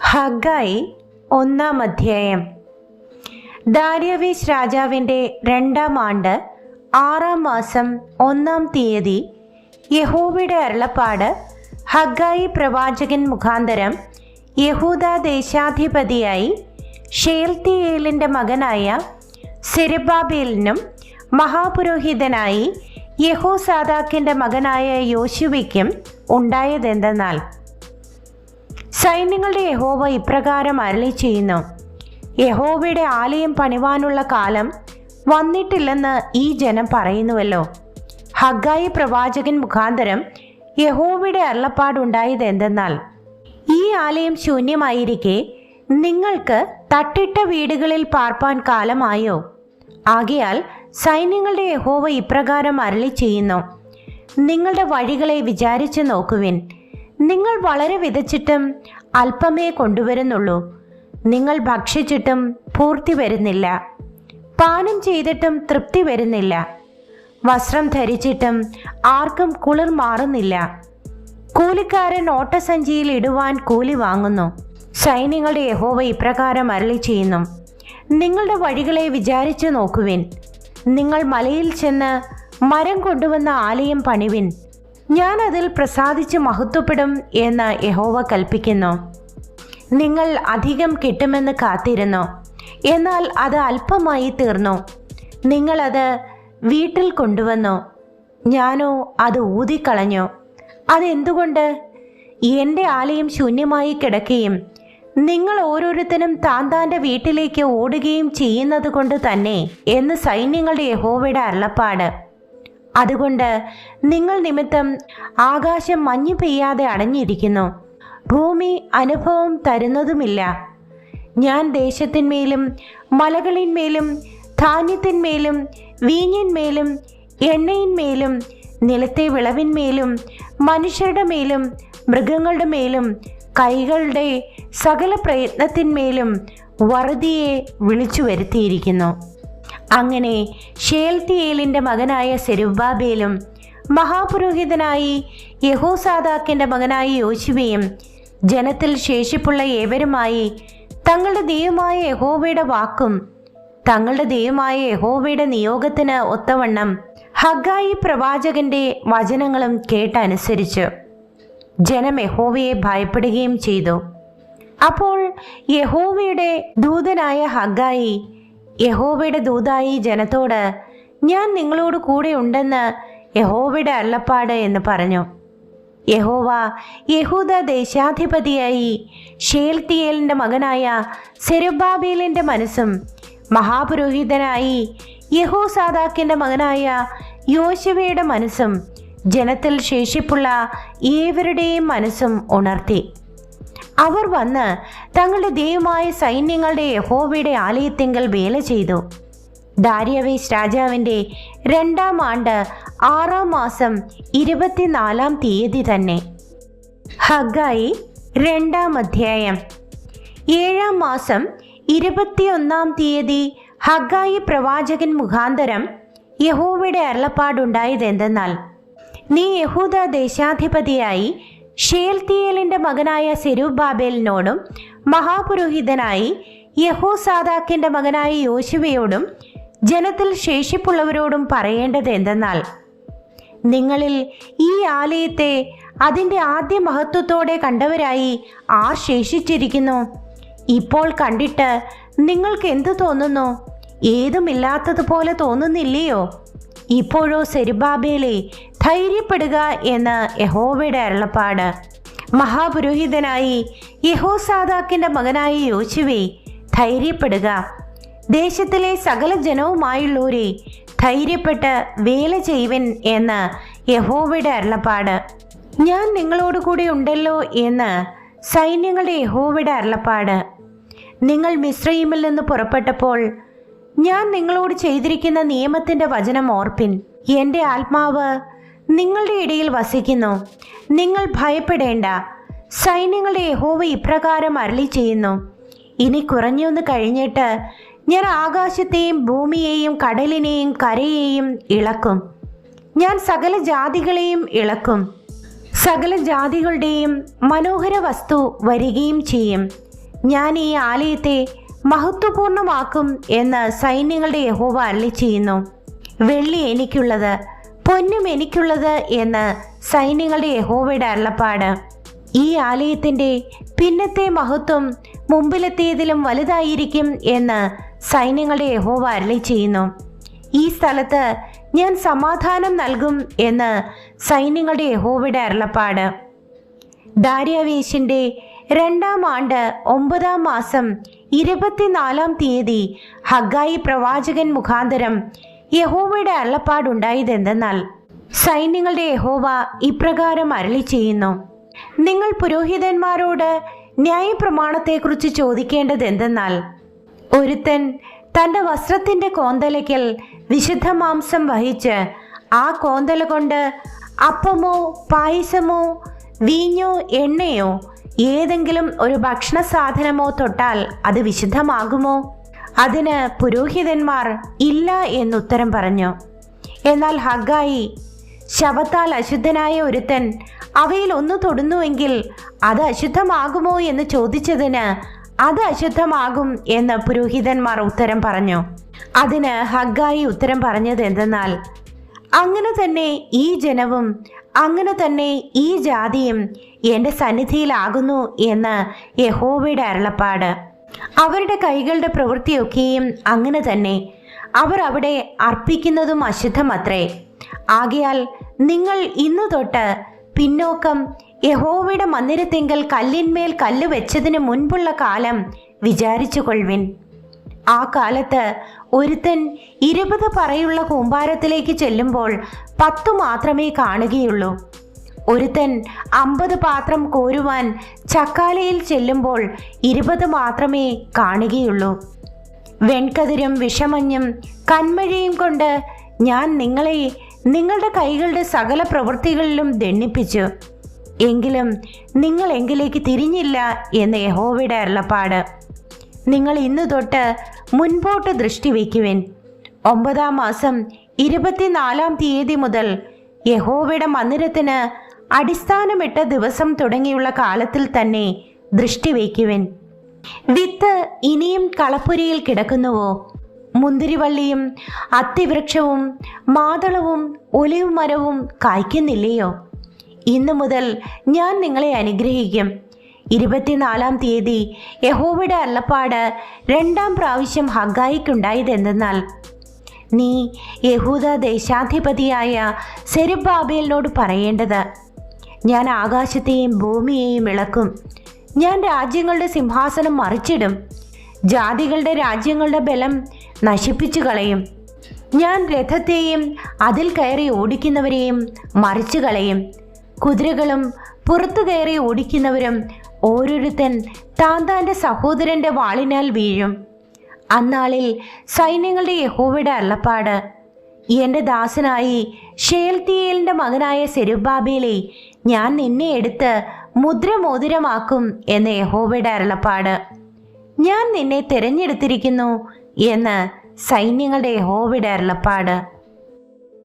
ഹഗായി ഒന്നാം അധ്യായം. ദാര്യവേശ് രാജാവിന്റെ രണ്ടാം ആണ്ട് ആറാം മാസം ഒന്നാം തീയതി യഹോവയുടെ അരുളപ്പാട് ഹഗായി പ്രവാചകൻ മുഖാന്തരം യഹൂദ ദേശാധിപതിയായി ഷേൽത്തിയേലിന്റെ മകനായ സെരബാബേലിനും മഹാപുരോഹിതനായി യഹോസാദാക്കിന്റെ മകനായ യോശുവയ്ക്കും ഉണ്ടായതെന്തെന്നാൽ സൈന്യങ്ങളുടെ യഹോവ ഇപ്രകാരം അരളി ചെയ്യുന്നു യഹോവയുടെ ആലയം പണിവാനുള്ള കാലം വന്നിട്ടില്ലെന്ന് ഈ ജനം പറയുന്നുവല്ലോ. ഹഗായി പ്രവാചകൻ മുഖാന്തരം യഹോവയുടെ അരുളപ്പാടുണ്ടായത് എന്തെന്നാൽ ഈ ആലയം ശൂന്യമായിരിക്കെ നിങ്ങൾക്ക് തട്ടിട്ട വീടുകളിൽ പാർപ്പാൻ കാലമായോ? ആകയാൽ സൈന്യങ്ങളുടെ യഹോവ ഇപ്രകാരം അരളി ചെയ്യുന്നു നിങ്ങളുടെ വഴികളെ വിചാരിച്ചു നോക്കുവിൻ. നിങ്ങൾ വളരെ വിതച്ചിട്ടും അല്പമേ കൊണ്ടുവരുന്നുള്ളൂ. നിങ്ങൾ ഭക്ഷിച്ചിട്ടും പൂർത്തി വരുന്നില്ല. പാനം ചെയ്തിട്ടും തൃപ്തി വരുന്നില്ല. വസ്ത്രം ധരിച്ചിട്ടും ആർക്കും കുളിർ മാറുന്നില്ല. കൂലിക്കാരൻ ഓട്ടസഞ്ചിയിൽ ഇടുവാൻ കൂലി വാങ്ങുന്നു. സൈന്യങ്ങളുടെ യഹോവ ഇപ്രകാരം അരളി ചെയ്യുന്നു നിങ്ങളുടെ വഴികളെ വിചാരിച്ചു നോക്കുവിൻ. നിങ്ങൾ മലയിൽ ചെന്ന് മരം കൊണ്ടുവന്ന ആലയം പണിവിൻ. ഞാൻ അതിൽ പ്രസാദിച്ച് മഹത്വപ്പെടും എന്ന് യഹോവ കൽപ്പിക്കുന്നു. നിങ്ങൾ അധികം കിട്ടുമെന്ന് കാത്തിരുന്നു. എന്നാൽ അത് അല്പമായി തീർന്നു. നിങ്ങളത് വീട്ടിൽ കൊണ്ടുവന്നു. ഞാനോ അത് ഊതിക്കളഞ്ഞു. അതെന്തുകൊണ്ട്? എന്റെ ആലയം ശൂന്യമായി കിടക്കുകയും നിങ്ങൾ ഓരോരുത്തരും താൻ താന്റെ വീട്ടിലേക്ക് ഓടുകയും ചെയ്യുന്നത് കൊണ്ട് തന്നെ എന്ന് സൈന്യങ്ങളുടെ യഹോവയുടെ അരുളപ്പാട്. അതുകൊണ്ട് നിങ്ങൾ നിമിത്തം ആകാശം മഞ്ഞു പെയ്യാതെ അടഞ്ഞിരിക്കുന്നു. ഭൂമി അനുഭവം തരുന്നതുമില്ല. ഞാൻ ദേശത്തിന്മേലും മലകളിന്മേലും ധാന്യത്തിന്മേലും വീഞ്ഞിന്മേലും എണ്ണയിന്മേലും നിലത്തെ വിളവിന്മേലും മനുഷ്യരുടെ മേലും മൃഗങ്ങളുടെ മേലും കൈകളുടെ സകല പ്രയത്നത്തിന്മേലും വറുതിയെ വിളിച്ചു വരുത്തിയിരിക്കുന്നു അങ്ങനെ ഷേൽത്തിയേലിന്റെ മകനായ സെരുബാബേലും മഹാപുരോഹിതനായി യഹോസാദാക്കിന്റെ മകനായ യോശുവയും ജനത്തിൽ ശേഷിപ്പുള്ള ഏവരുമായി തങ്ങളുടെ ദൈവമായ യഹോവയുടെ വാക്കും തങ്ങളുടെ ദൈവമായ യഹോവയുടെ നിയോഗത്തിന് ഒത്തവണ്ണം ഹഗായി പ്രവാചകന്റെ വചനങ്ങളും കേട്ടനുസരിച്ചു ജനം യഹോവയെ ഭയപ്പെടുകയും ചെയ്തു. അപ്പോൾ യഹോവയുടെ ദൂതനായ ഹഗായി യഹോവയുടെ ദൂതായി ജനത്തോട് ഞാൻ നിങ്ങളോട് കൂടെ ഉണ്ടെന്ന് യഹോബയുടെ അള്ളപ്പാട് എന്ന് പറഞ്ഞു. യഹോവ യഹൂദ ദേശാധിപതിയായി ഷേൽത്തിയേലിന്റെ മകനായ സെരുബാബേലിന്റെ മനസ്സും മഹാപുരോഹിതനായി യഹോ സാദാക്കിന്റെ മകനായ യോശുവയുടെ മനസ്സും ജനത്തിൽ ശേഷിപ്പുള്ള ഏവരുടെയും മനസ്സും ഉണർത്തി. അവർ വന്ന് തങ്ങളുടെ ദൈവമായ സൈന്യങ്ങളുടെ യഹോവയുടെ ആലയത്തിങ്കൽ വേല ചെയ്തു. ദാര്യവേശ് രാജാവിന്റെ രണ്ടാം ആണ്ട് ആറാം മാസം ഇരുപത്തിനാലാം തീയതി തന്നെ. ഹഗായി രണ്ടാം അധ്യായം. ഏഴാം മാസം ഇരുപത്തിയൊന്നാം തീയതി ഹഗായി പ്രവാചകൻ മുഖാന്തരം യഹോവയുടെ അരുളപ്പാടുണ്ടായതെന്തെന്നാൽ നീ യഹൂദ ദേശാധിപതിയായി ഷേൽത്തിയേലിന്റെ മകനായ സെരുബാബേലിനോടും മഹാപുരോഹിതനായി യഹോസാദാക്കിന്റെ മകനായ യോശുവയോടും ജനത്തിൽ ശേഷിപ്പുള്ളവരോടും പറയേണ്ടത് എന്തെന്നാൽ നിങ്ങളിൽ ഈ ആലയത്തെ അതിന്റെ ആദ്യ മഹത്വത്തോടെ കണ്ടവരായി ആർ ശേഷിച്ചിരിക്കുന്നു? ഇപ്പോൾ കണ്ടിട്ട് നിങ്ങൾക്ക് എന്തു തോന്നുന്നു? ഏതുമില്ലാത്തതുപോലെ തോന്നുന്നില്ലയോ? ഇപ്പോഴോ സെരുബാബേലെ ധൈര്യപ്പെടുക എന്ന് യഹോവയുടെ അരുളപ്പാട്. മഹാപുരോഹിതനായി യഹോസാദാക്കിന്റെ മകനായ യോശുവേ ധൈര്യപ്പെടുക. ദേശത്തിലെ സകല ജനവുമായുള്ളവരെ ധൈര്യപ്പെട്ട് വേല ചെയ്യുവൻ എന്ന് യഹോവയുടെ അരുളപ്പാട്. ഞാൻ നിങ്ങളോട് കൂടി ഉണ്ടല്ലോ എന്ന് സൈന്യങ്ങളുടെ യഹോവയുടെ അരുളപ്പാട്. നിങ്ങൾ മിശ്രയിമിൽ നിന്ന് പുറപ്പെട്ടപ്പോൾ ഞാൻ നിങ്ങളോട് ചെയ്തിരിക്കുന്ന നിയമത്തിന്റെ വചനം ഓർപ്പിൻ. എന്റെ ആത്മാവ് നിങ്ങളുടെ ഇടയിൽ വസിക്കുന്നു. നിങ്ങൾ ഭയപ്പെടേണ്ട. സൈന്യങ്ങളുടെ യഹോവ ഇപ്രകാരം അരളി ചെയ്യുന്നു ഇനി കുറഞ്ഞൊന്ന് കഴിഞ്ഞിട്ട് ഞാൻ ആകാശത്തെയും ഭൂമിയെയും കടലിനെയും കരയെയും ഇളക്കും. ഞാൻ സകല ജാതികളെയും ഇളക്കും. സകല ജാതികളുടെയും മനോഹര വസ്തു വരികയും ചെയ്യും. ഞാൻ ഈ ആലയത്തെ മഹത്വപൂർണമാക്കും എന്ന് സൈന്യങ്ങളുടെ യഹോവ അരളി ചെയ്യുന്നു. വെള്ളി എനിക്കുള്ളത് പൊന്നും എനിക്കുള്ളത് എന്ന് സൈന്യങ്ങളുടെ യഹോവയുടെ അള്ളപ്പാട് ഈ ആലയത്തിന്റെ പിന്നത്തെ മഹത്വം മുമ്പിലെത്തിയതിലും വലുതായിരിക്കും എന്ന് സൈന്യങ്ങളുടെ യഹോവ അരളി ചെയ്യുന്നു. ഈ സ്ഥലത്ത് ഞാൻ സമാധാനം നൽകും എന്ന് സൈന്യങ്ങളുടെ യഹോവയുടെ അരുളപ്പാട്. ദാര്യാവേശിന്റെ രണ്ടാം ആണ്ട് ഒമ്പതാം മാസം ഇരുപത്തിനാലാം തീയതി ഹഗായി പ്രവാചകൻ മുഖാന്തരം യഹോവയുടെ അരുളപ്പാടുണ്ടായതെന്തെന്നാൽ സൈന്യങ്ങളുടെ യഹോവ ഇപ്രകാരം അരളി ചെയ്യുന്നു. നിങ്ങൾ പുരോഹിതന്മാരോട് ന്യായപ്രമാണത്തെക്കുറിച്ച് ചോദിക്കേണ്ടത് എന്തെന്നാൽ ഒരുത്തൻ തന്റെ വസ്ത്രത്തിന്റെ കോന്തലയ്ക്കൽ വിശുദ്ധ മാംസം വഹിച്ച് ആ കോന്തല കൊണ്ട് അപ്പമോ പായസമോ വീഞ്ഞോ എണ്ണയോ ഏതെങ്കിലും ഒരു ഭക്ഷണ സാധനമോ തൊട്ടാൽ അത് വിശുദ്ധമാകുമോ? അതിന് പുരോഹിതന്മാർ ഇല്ല എന്നുത്തരം പറഞ്ഞു. എന്നാൽ ഹഗായി ശവത്താൽ അശുദ്ധനായ ഒരുത്തൻ അവയിൽ ഒന്ന് തൊടുന്നുവെങ്കിൽ അത് അശുദ്ധമാകുമോ എന്ന് ചോദിച്ചതിന് അത് അശുദ്ധമാകും എന്ന് പുരോഹിതന്മാർ ഉത്തരം പറഞ്ഞു. അതിന് ഹഗായി ഉത്തരം പറഞ്ഞത് എന്തെന്നാൽ അങ്ങനെ തന്നെ ഈ ജനവും അങ്ങനെ തന്നെ ഈ ജാതിയും എന്റെ സന്നിധിയിലാകുന്നു എന്ന് യഹോവയുടെ അരുളപ്പാട്. അവരുടെ കൈകളുടെ പ്രവൃത്തിയൊക്കെയും അങ്ങനെ തന്നെ. അവർ അവിടെ അർപ്പിക്കുന്നതും അശുദ്ധമത്രേ. ആകയാൽ നിങ്ങൾ ഇന്നു തൊട്ട് പിന്നോക്കം യഹോവയുടെ മന്ദിരത്തെങ്കിൽ കല്ലിന്മേൽ കല്ല് വെച്ചതിന് മുൻപുള്ള കാലം വിചാരിച്ചു കൊള്ളുവിൻ ആ കാലത്ത് ഒരുത്തൻ ഇരുപത് പറയുള്ള കൂമ്പാരത്തിലേക്ക് ചെല്ലുമ്പോൾ പത്തു മാത്രമേ കാണുകയുള്ളൂ. ഒരുത്തൻ അമ്പത് പാത്രം കോരുവാൻ ചക്കാലയിൽ ചെല്ലുമ്പോൾ ഇരുപത് മാത്രമേ കാണുകയുള്ളൂ. വെൺകതിരും വിഷമഞ്ഞും കന്മഴയും കൊണ്ട് ഞാൻ നിങ്ങളെ നിങ്ങളുടെ കൈകളുടെ സകല പ്രവൃത്തികളിലും ദണ്ണിപ്പിച്ചു. എങ്കിലും നിങ്ങൾ എങ്കിലേക്ക് തിരിഞ്ഞില്ല എന്ന് യഹോവയുടെ അരുളപ്പാട്. നിങ്ങൾ ഇന്നു തൊട്ട് മുൻപോട്ട് ദൃഷ്ടി വയ്ക്കുവിൻ. ഒമ്പതാം മാസം ഇരുപത്തിനാലാം തീയതി മുതൽ യഹോവയുടെ മന്ദിരത്തിന് അടിസ്ഥാനമിട്ട ദിവസം തുടങ്ങിയുള്ള കാലത്തിൽ തന്നെ ദൃഷ്ടി വയ്ക്കുവൻ. വിത്ത് ഇനിയും കളപ്പുരയിൽ കിടക്കുന്നുവോ? മുന്തിരിവള്ളിയും അത്തിവൃക്ഷവും മാതളവും ഒലിവ് മരവും കായ്ക്കുന്നില്ലയോ? ഇന്നു മുതൽ ഞാൻ നിങ്ങളെ അനുഗ്രഹിക്കും. ഇരുപത്തിനാലാം തീയതി യഹോവയുടെ അല്ലപ്പാട് രണ്ടാം പ്രാവശ്യം ഹഗായിക്കുണ്ടായതെന്തെന്നാൽ നീ യഹൂദ ദേശാധിപതിയായ സെരുബാബേലിനോട് പറയേണ്ടത് ഞാൻ ആകാശത്തെയും ഭൂമിയെയും ഇളക്കും. ഞാൻ രാജ്യങ്ങളുടെ സിംഹാസനം മറിച്ചിടും. ജാതികളുടെ രാജ്യങ്ങളുടെ ബലം നശിപ്പിച്ചു കളയും. ഞാൻ രഥത്തെയും അതിൽ കയറി ഓടിക്കുന്നവരെയും മറിച്ചു കളയും. കുതിരകളും പുറത്തു കയറി ഓടിക്കുന്നവരും ഓരോരുത്തൻ താൻ താന്റെ സഹോദരന്റെ വാളിനാൽ വീഴും. അന്നാളിൽ സൈന്യങ്ങളുടെ യഹോവയുടെ അള്ളപ്പാട് എന്റെ ദാസനായി ഷേൽത്തിയേലിന്റെ മകനായ സെരുബാബേലെ ഞാൻ നിന്നെ എടുത്ത് മുദ്രമോതിരമാക്കും എന്ന് യഹോബയുടെ അരുളപ്പാട്. ഞാൻ നിന്നെ തിരഞ്ഞെടുത്തിരിക്കുന്നു എന്ന് സൈന്യങ്ങളുടെ യഹോബയുടെ അരുളപ്പാട്.